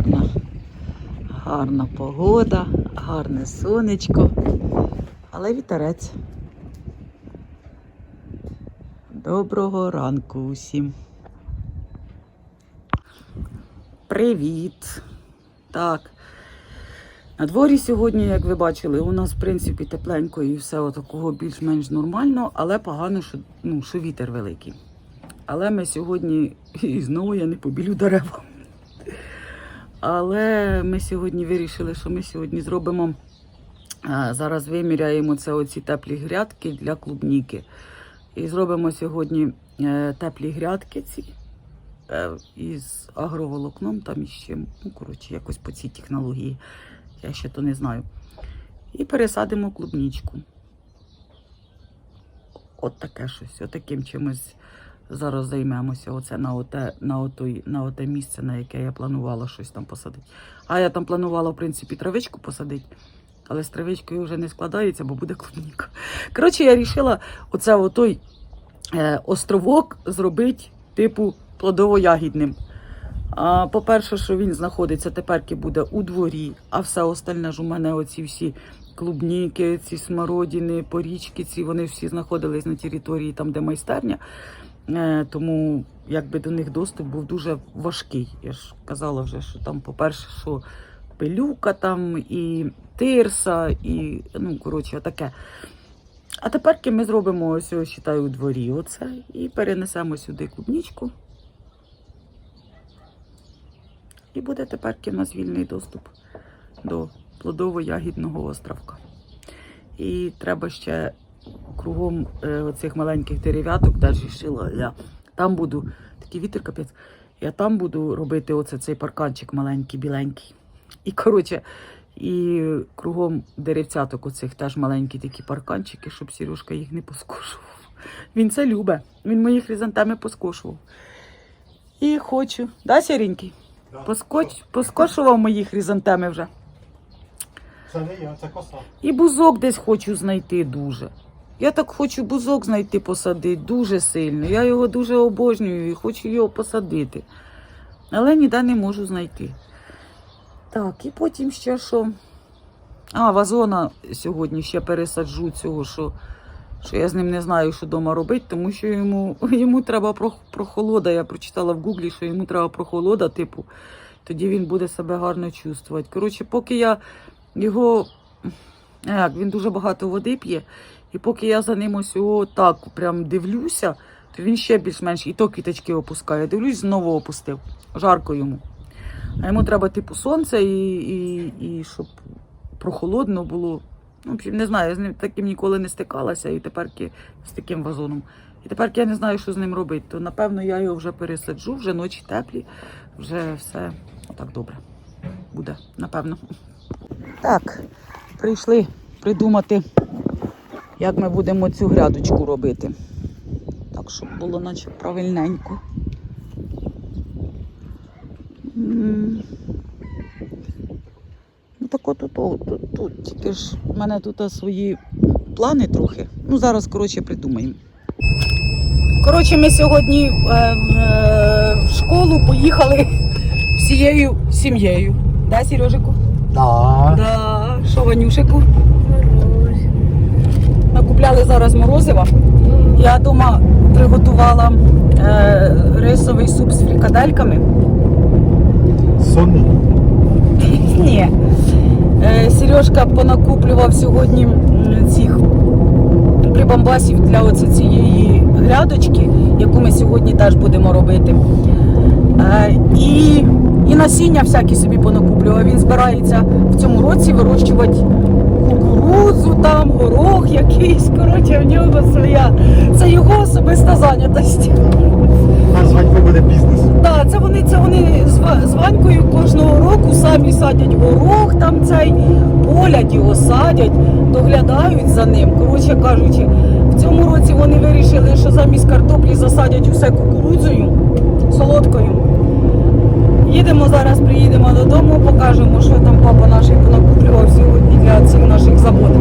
гарна. Гарна погода, гарне сонечко, але вітерець. Доброго ранку усім. Привіт! Так. На дворі сьогодні, як ви бачили, у нас в принципі тепленько і все отакого більш-менш нормально, але погано, що, ну, що вітер великий. Але ми сьогодні, і знову я не побілю дерева. Але ми сьогодні вирішили, що ми сьогодні зробимо. Зараз виміряємо це оці теплі грядки для клубніки. І зробимо сьогодні е, теплі грядки ці е, із агроволокном, там іще, ну, коротше, якось по цій технології. Я ще то не знаю. І пересадимо клубнічку. От таке щось, отаким чимось зараз займемося. Оце на оте, на, отой, на оте місце, на яке я планувала щось там посадити. А я там планувала, в принципі, травичку посадити. Але з травичкою вже не складається, бо буде клубніка. Коротше, я вирішила оце отой е, островок зробити, типу, плодово-ягідним. По-перше, що він знаходиться теперки буде у дворі, а все остальне ж у мене оці всі клубніки, ці смородини, порічки, ці вони всі знаходились на території там, де майстерня. Е, тому якби до них доступ був дуже важкий. Я ж казала вже, що там, по-перше, що пилюка там і тирса, і ну, коротше, таке. А теперки ми зробимо ось, вважаю, у дворі оце і перенесемо сюди клубнічку. І буде тепер в нас вільний доступ до плодово-ягідного островка. І треба ще кругом е, оцих маленьких дерев'яток, теж рішила я. Там буду, такий вітер капець, я там буду робити оце цей парканчик маленький, біленький. І коротше, і кругом деревцяток оцих теж маленькі такі парканчики, щоб Сережка їх не поскошував. Він це любить. Він мої хризантеми поскошував. І хочу. Да, сіренький? Поскоч, поскошував мої хризантеми вже. Це не я, це коса. І бузок десь хочу знайти дуже. Я так хочу бузок знайти посадити дуже сильно. Я його дуже обожнюю і хочу його посадити. Але ніде не можу знайти. Так, і потім ще що. А, вазона сьогодні ще пересаджу цього, що, що я з ним не знаю, що вдома робити, тому що йому, йому треба прохолода. Я прочитала в гуглі, що йому треба прохолода, типу, тоді він буде себе гарно чувствувати. Коротше, поки я його. Як, він дуже багато води п'є, і поки я за ним ось його так прям дивлюся, то він ще більш-менш і то квіточки опускає. Дивлюсь, знову опустив. Жарко йому. А йому треба типу сонце і, і, і щоб прохолодно було. Ну, не знаю, я з ним таким ніколи не стикалася, і тепер з таким вазоном. І тепер я не знаю, що з ним робити. То напевно я його вже пересаджу, вже ночі теплі, вже все отак добре буде, напевно. Так, прийшли придумати, як ми будемо цю грядочку робити. Так, щоб було наче правильненько. Ну так от тут, тут, тут, тільки ж в мене тут свої плани трохи. Ну, зараз, коротше, придумаємо. Коротше, ми сьогодні е, е, в школу поїхали всією сім'єю. Да, Сережику? Да. Да, що Ванюшику? Накупляли зараз морозива. Я вдома приготувала е, рисовий суп з фрикадельками. Сонний. Ні. Е, Сережка понакуплював сьогодні цих прибамбасів для оце цієї грядочки, яку ми сьогодні теж будемо робити. Е, і, і насіння всякі собі понакуплював. Він збирається в цьому році вирощувати кукурудзу, там, горох якийсь. Коротше, в нього своя. Це його особиста зайнятість. Назвати буде бізнес. Так, це вони, це вони з, з Ванькою кожного року самі садять горох, там цей полять його садять, доглядають за ним. Коротше кажучи, в цьому році вони вирішили, що замість картоплі засадять усе кукурудзою солодкою. Їдемо зараз, приїдемо додому, покажемо, що там папа наш понакуплював сьогодні для цих наших забот.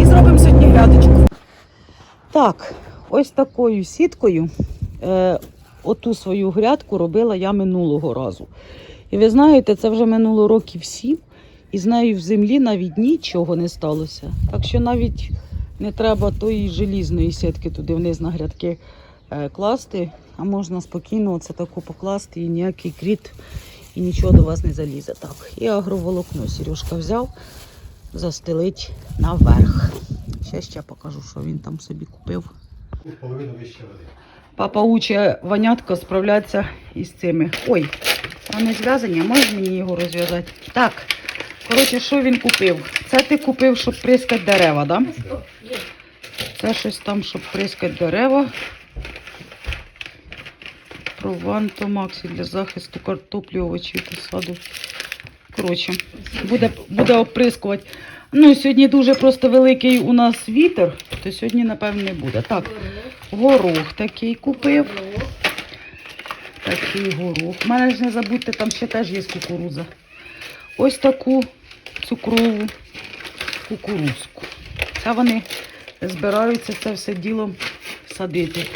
І зробимо сьогодні грядочку. Так, ось такою сіткою е, оту свою грядку робила я минулого разу. І ви знаєте, це вже минуло років сім, і з нею в землі навіть нічого не сталося. Так що навіть не треба тої желізної сітки туди вниз на грядки класти, а можна спокійно оце таку покласти і ніякий кріт і нічого до вас не залізе. Так, і агроволокно Сережка взяв, застелить наверх. Ще ще покажу, що він там собі купив. Половину вище води. Папа учить ванятко справлятися із цими. Ой, вони зв'язані, можеш мені його розв'язати? Так. Коротше, що він купив? Це ти купив, щоб прискати дерева, так? Да? Це щось там, щоб прискати дерева. Прованто Максі для захисту картоплі, овочів та саду. Коротше, буде, буде оприскувати. Ну, сьогодні дуже просто великий у нас вітер, то сьогодні, напевно, не буде. Так, горох такий купив. Такий горох. У мене ж не забудьте, там ще теж є кукурудза. Ось таку цукрову кукурузку. Це вони збираються це все діло садити.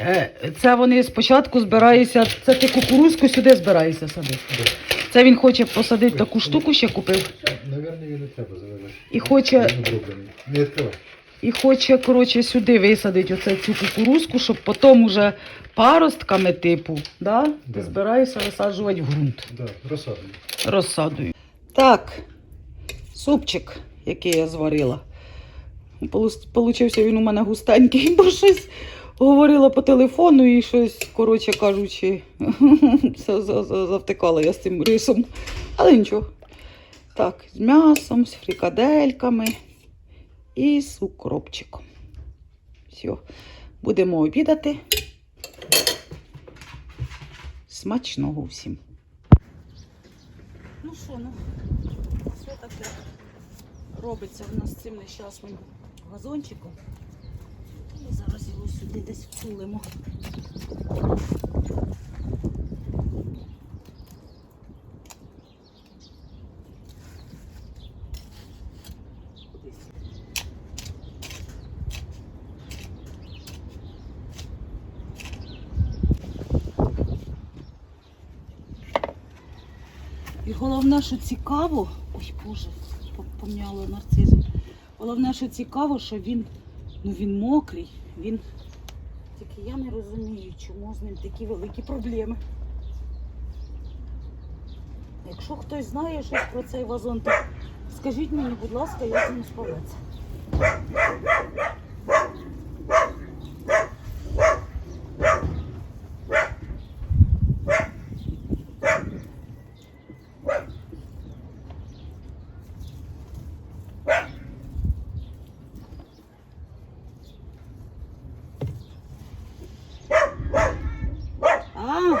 Е, Це вони спочатку збираються, це ти кукурузку сюди збираєшся садити. Це він хоче посадити таку штуку, ще купив. Наверно, її не треба заливати. І хоче, Не відкривай. і хоче коротше, сюди висадити оце цю кукурузку, щоб потім уже паростками типу, да, ти Да. збираєшся висаджувати в ґрунт. Да, розсадний. розсадою. Так, супчик, який я зварила. Полу- Получився він у мене густенький, бо щось говорила по телефону і щось, коротше кажучи, все за- за- завтикала я з цим рисом. Але нічого. Так, з м'ясом, з фрикадельками і з укропчиком. Все, будемо обідати. Смачного всім. Ну що, ну, що таке робиться в нас з цим нещасним газончиком. Зараз його сюди десь втулимо. І головне, що цікаво, ой Боже, по- пом'яло нарцизи. Головне, що цікаво, що він, ну він мокрий, він. Тільки я не розумію, чому з ним такі великі проблеми. Якщо хтось знає щось про цей вазон, то скажіть мені, будь ласка, я з ним справитися. А.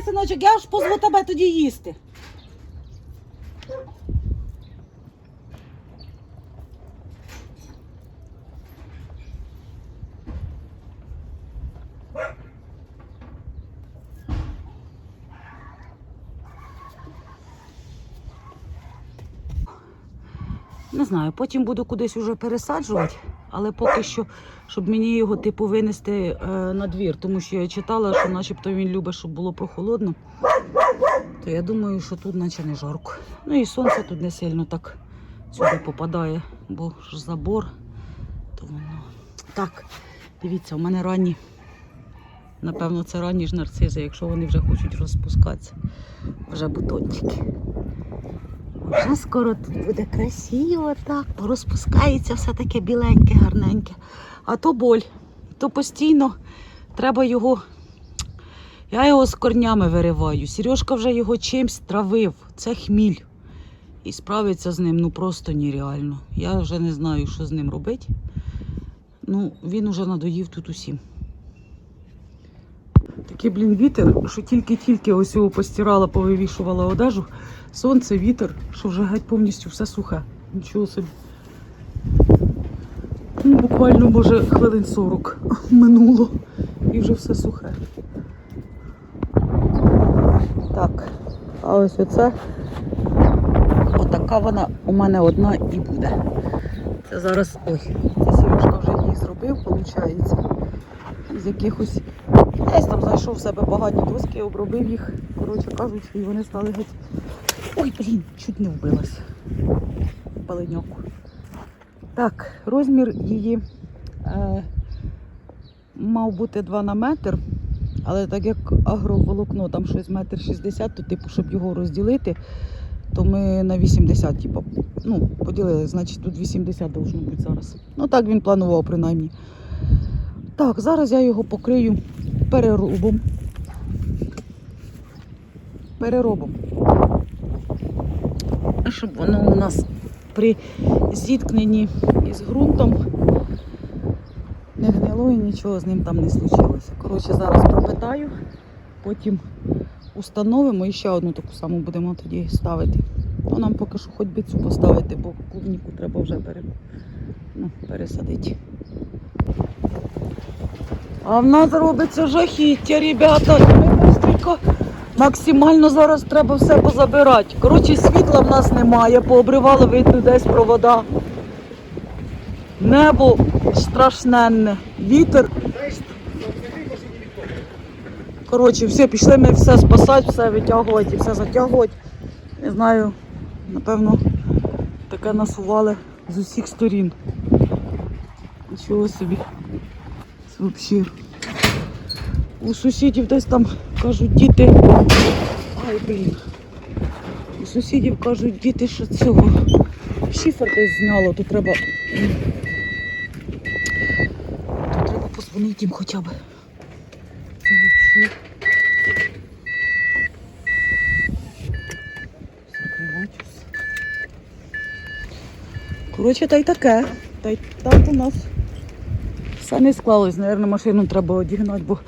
Давай, синочок, я ж позву тебе тоді їсти. Не знаю, потім буду кудись уже пересаджувати, але поки що, щоб мені його типу винести е, на двір, тому що я читала, що начебто він любить, щоб було прохолодно. То я думаю, що тут наче не жарко. Ну і сонце тут не сильно так сюди попадає, бо ж забор. То воно. Так, дивіться, у мене ранні. Напевно, це ранні ж нарцизи, якщо вони вже хочуть розпускатися. Вже бутончики. Вже скоро тут буде красиво, так, розпускається все таке біленьке, гарненьке. А то боль, то постійно треба його. Я його з корнями вириваю. Сережка вже його чимсь травив. Це хміль. І справиться з ним ну просто нереально. Я вже не знаю, що з ним робити. Ну, він уже надоїв тут усім. Такий, блін, вітер, що тільки-тільки ось його постирала, повивішувала одежу. Сонце, вітер, що вже геть повністю все сухе. Нічого собі. Ну, буквально, може, хвилин 40 минуло і вже все сухе. Так, а ось оце. Отака вона у мене одна і буде. Це зараз. Ой, це Сережка вже її зробив, виходить. З якихось Десь там знайшов в себе багаті доски, обробив їх, коротше кажучи, і вони стали геть. Ой, блін, чуть не вбилась. Паленьоку. Так, розмір її е, мав бути 2 на метр, але так як агроволокно там щось метр 60, то типу, щоб його розділити, то ми на 80, типу, ну, поділили, значить тут 80 должно бути зараз. Ну так він планував принаймні. Так, зараз я його покрию переробом. Переробом. Щоб воно у нас при зіткненні із ґрунтом не гнило і нічого з ним там не случилося. Коротше, зараз пропитаю, потім установимо і ще одну таку саму будемо тоді ставити. Ну, нам поки що хоч би цю поставити, бо клубніку треба вже пере... ну, пересадити. А в нас робиться жахіття, ребята. Ми максимально зараз треба все позабирати. Коротше, світла в нас немає, пообривало видно десь провода. Небо страшненне, вітер. Коротше, все, пішли ми все спасати, все витягувати, і все затягувати. Не знаю, напевно, таке насували з усіх сторін. Нічого собі. Взагалі. У сусідів десь там кажуть діти. Ай, блін. У сусідів кажуть діти, що цього шифер десь зняло, то треба. То треба позвонити їм хоча б. Коротше, та й таке. Та й так у нас все не склалось. Наверно, машину треба одігнати, бо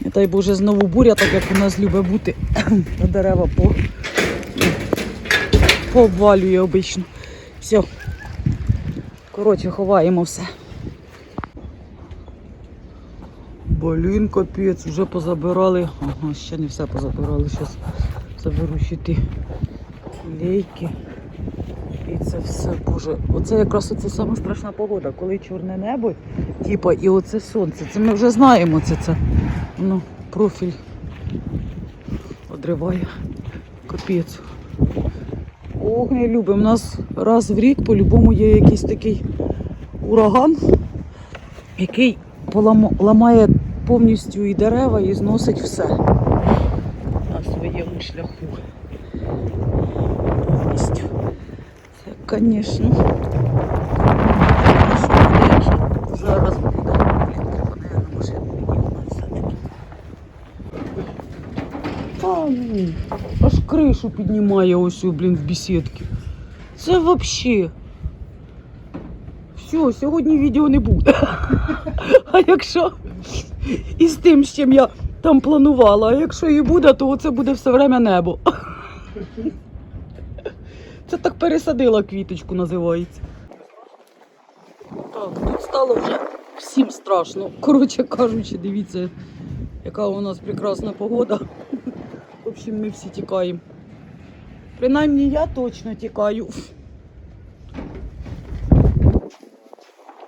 не дай Боже знову буря, так як у нас любить бути. Та дерева по, пообвалює обично. Все. Коротше, ховаємо все. Блін, капець, вже позабирали. Ага, ще не все позабирали. Зараз заберу ще ті лейки. Все, боже, оце якраз оце сама страшна погода, коли чорне небо, типа, і оце сонце. Це ми вже знаємо, це це. Воно профіль одриває. Капець. Ох, не любимо. У нас раз в рік по-любому є якийсь такий ураган, який поламо- ламає повністю і дерева, і зносить все на своєму шляху. Повністю. Це, звісно. Зараз буде. Машину. Та ну, аж кришу піднімає ось, блін, в бесідки. Це взагалі. Все, сьогодні відео не буде. А якщо і з тим, з чим я там планувала, а якщо і буде, то це буде все время небо. Це так пересадила квіточку, називається. Так, тут стало вже всім страшно. Коротше кажучи, дивіться, яка у нас прекрасна погода. В общем, ми всі тікаємо. Принаймні я точно тікаю.